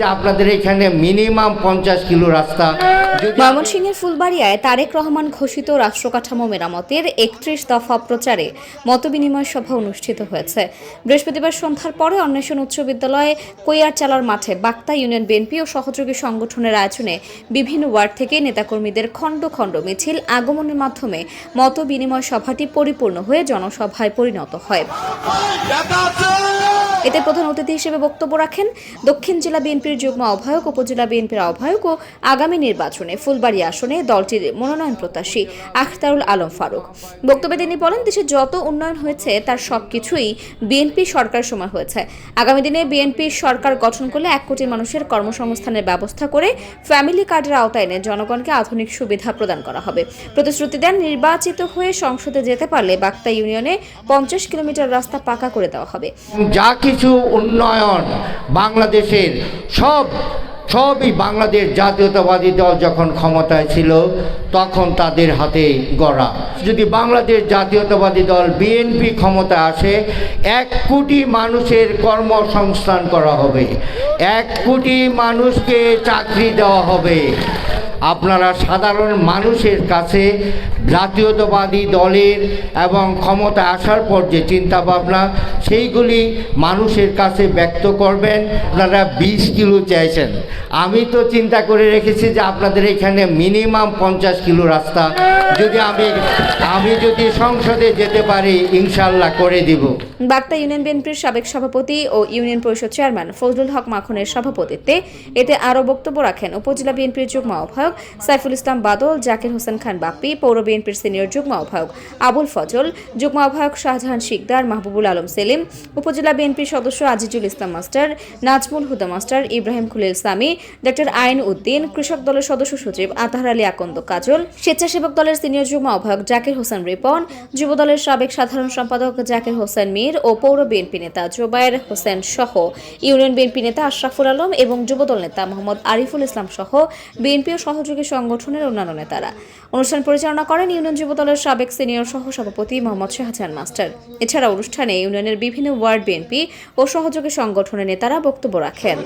যে আপনাদের এখানে মিনিমাম পঞ্চাশ কিলো রাস্তা। ময়মনসিংহের ফুলবাড়িয়ায় তারেক রহমান ঘোষিত রাষ্ট্রকাঠামো মেরামতের একত্রিশ দফা প্রচারে মতবিনিময় সভা অনুষ্ঠিত হয়েছে। বৃহস্পতিবার সন্ধ্যার পরে অন্বেষণ উচ্চ বিদ্যালয়ে কৈয়ারচালার মাঠে বাক্তা ইউনিয়ন বিএনপি ও সহযোগী সংগঠনের আয়োজনে বিভিন্ন ওয়ার্ড থেকে নেতাকর্মীদের খণ্ড খণ্ড মিছিল আগমনের মাধ্যমে মতবিনিময় সভাটি পরিপূর্ণ হয়ে জনসভায় পরিণত হয়। এতে প্রধান অতিথি হিসেবে বক্তব্য রাখেন দক্ষিণ জেলা বিএনপির যুগ্ম আহ্বায়ক, উপজেলা বিএনপির আহ্বায়ক ও আগামী নির্বাচনে ফুলবাড়ি আসনে দলটির মনোনয়ন প্রত্যাশী আখতারুল আলম ফারুক। বক্তব্যে তিনি বলেন, দেশে যত উন্নয়ন হয়েছে, তার সবকিছুই বিএনপি সরকার সময় হয়েছে। আগামী দিনে বিএনপি সরকার গঠন করলে এক কোটি মানুষের কর্মসংস্থানের ব্যবস্থা করে ফ্যামিলি কার্ডের আওতায় এনে জনগণকে আধুনিক সুবিধা প্রদান করা হবে। প্রতিশ্রুতি দেন, নির্বাচিত হয়ে সংসদে যেতে পারলে বাক্তা ইউনিয়নে পঞ্চাশ কিলোমিটার রাস্তা পাকা করে দেওয়া হবে। যা কিছু উন্নয়ন বাংলাদেশের সব, সবই বাংলাদেশ জাতীয়তাবাদী দল যখন ক্ষমতায় ছিল, তখন তাদের হাতে গড়া। যদি বাংলাদেশ জাতীয়তাবাদী দল বিএনপি ক্ষমতায় আসে, এক কোটি মানুষের কর্মসংস্থান করা হবে। এক কোটি মানুষকে চাকরি দেওয়া হবে। আপনারা সাধারণ মানুষের কাছে জাতীয়তাবাদী দলের এবং ক্ষমতা আসার পর যে চিন্তাভাবনা, সেইগুলি মানুষের কাছে ব্যক্ত করবেন। আপনারা বিশ কিলো চাইছেন। আমি তো চিন্তা করে রেখেছি যে আপনাদের এখানে মিনিমাম পঞ্চাশ কিলো রাস্তা। যদি আমি আমি যদি সংসদে যেতে পারি, ইনশাল্লাহ করে দিব। বার্তা ইউনিয়ন বিএনপির সাবেক সভাপতি ও ইউনিয়ন পরিষদ চেয়ারম্যান ফজলুল হক মাখনের সভাপতিত্বে এতে আরও বক্তব্য রাখেন উপজেলা বিএনপির যুগ্ম আহ্বায়ক সাইফুল ইসলাম বাদল, জাকির হোসেন খান বাপ্পি, পৌর বিএনপির সিনিয়র যুগ্ম আহ্বায়ক আবুল ফজল, যুগ্ম আহ্বায়ক শাহজাহান শিকদার, মাহবুবুল আলম সেলিম, উপজেলা বিএনপির সদস্য Azizul Islam master, Nazmul Huda master, Ibrahim Khalil Sami doctor Ain Uddin, কৃষক দলের সদস্য সচিব আতাহার আলী আকন্দ কাজল, স্বেচ্ছাসেবক দলের সিনিয়র যুগ্ম আহ্বায়ক জাকির হোসেন রিপন, যুব দলের সাবেক সাধারণ সম্পাদক জাকির হোসেন মীর ও পৌর বিএনপি নেতা জোবায়ের হোসেন সহ। ইউনিয়ন বিএনপি নেতা আশরাফুল আলম এবং যুবদল নেতা মোহাম্মদ আরিফুল ইসলাম সহ বিএনপি ও সহযোগী সংগঠনের অন্যান্য নেতারা। অনুষ্ঠান পরিচালনা করেন ইউনিয়ন যুবদলের সাবেক সিনিয়র সহ সভাপতি মোহাম্মদ শাহজাহান মাস্টার। এছাড়া অনুষ্ঠানে ইউনিয়নের বিভিন্ন ওয়ার্ড বিএনপি ও সহযোগী সংগঠনের নেতারা বক্তব্য রাখেন।